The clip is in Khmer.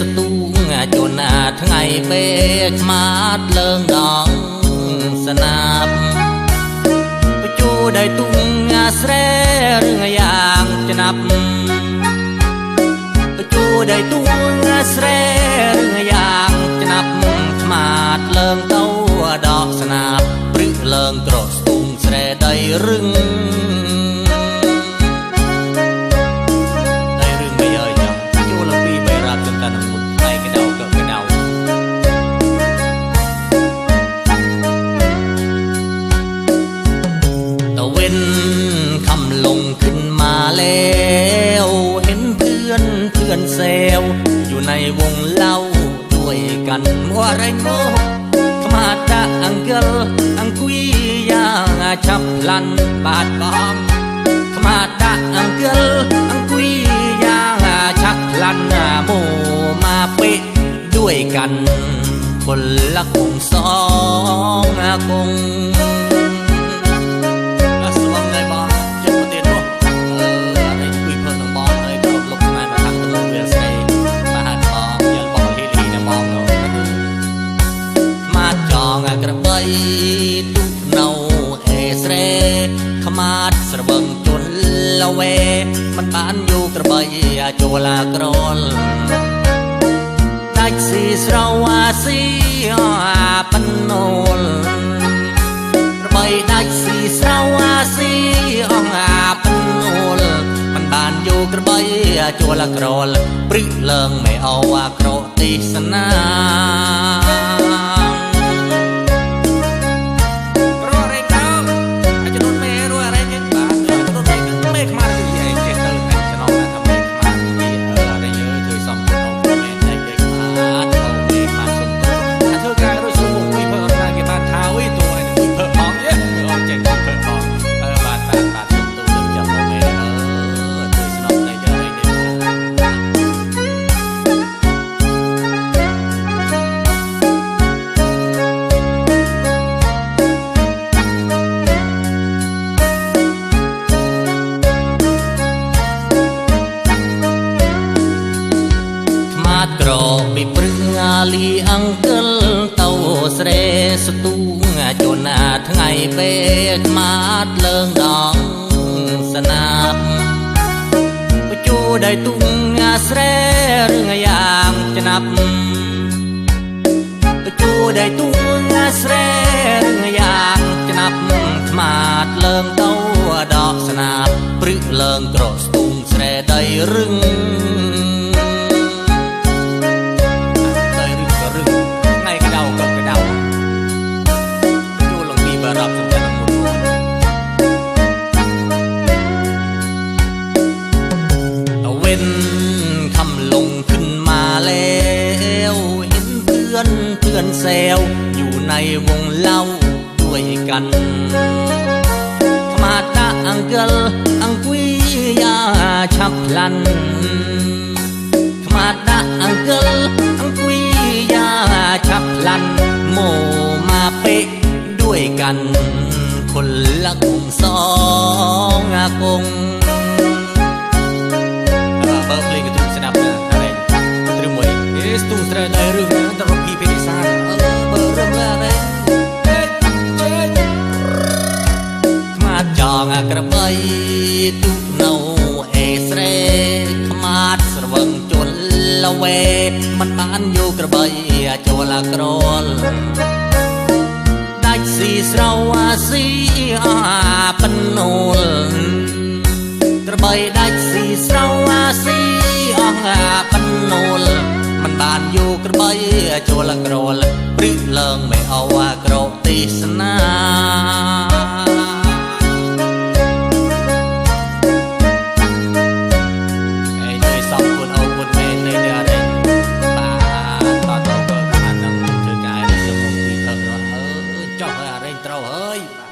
ស្ទូងជូនអាថ្ងៃពេលខ្មាតលើងដងស្នាប់បញ្ជូដោយទុងអាស្រែរឿងយ៉ាងច្នាប់បញ្ជូដោយទុងអាស្រែរឿងយ៉ាងច្នាប់ខ្មាតលើងទៅដកស្នាប់ព្រឹកលើងត្រស្ទូងស្រែដីរឹង วงเล่าด้วยกันมัวไรโมขมาตะอังเกลอังกุยยางชับพลันบาดบอมมาตะอังเกลอังกุยยางชักพลันโมมาเปะด้วยกัน คนละคงสองคง លាក្រលដាច់ស៊ីស្រវាស៊ីអាប៉ណូលរបីដាច់ស៊ីស្រវាស៊ីអងអាប៉ណូលមិនបានយកក្របីជួលាក្រលព្រឹកឡើងមិនអោអាក្រទីសណា លីអង្គលទៅស្រេស្ទូងជន់អាថ្ងៃពេលខ្មាតលើងដងស្នាប់បញ្ជូដៃទុងអាស្រែរឿងយ៉ាងឆ្នាំបញ្ជូដៃទុងអាស្រែរឿងយ៉ាងឆ្នាំខ្មាតលើងទៅដកស្នាប់ព្រឹកលើងក្រស្ទូងស្រែដៃរឹង ซวอยู่ในวงเล่าด้วยกัน มาตาอังเกลอังกุยยาชับลัน มาตาอังเกลอังกุยยาชับลัน โมมาเปะด้วยกัน คนละกสองอากง បានយកក្របីចូលអាក្រលដាច់ស៊ីស្រវអាស៊ីអាប៉ណូលក្របីដាច់ស៊ីស្រវអាស៊ីអងអាប៉ណូលมันបានយកក្របីចូលក្រលព្រឹកឡើងមិនអោអាក្រទេសនា はい。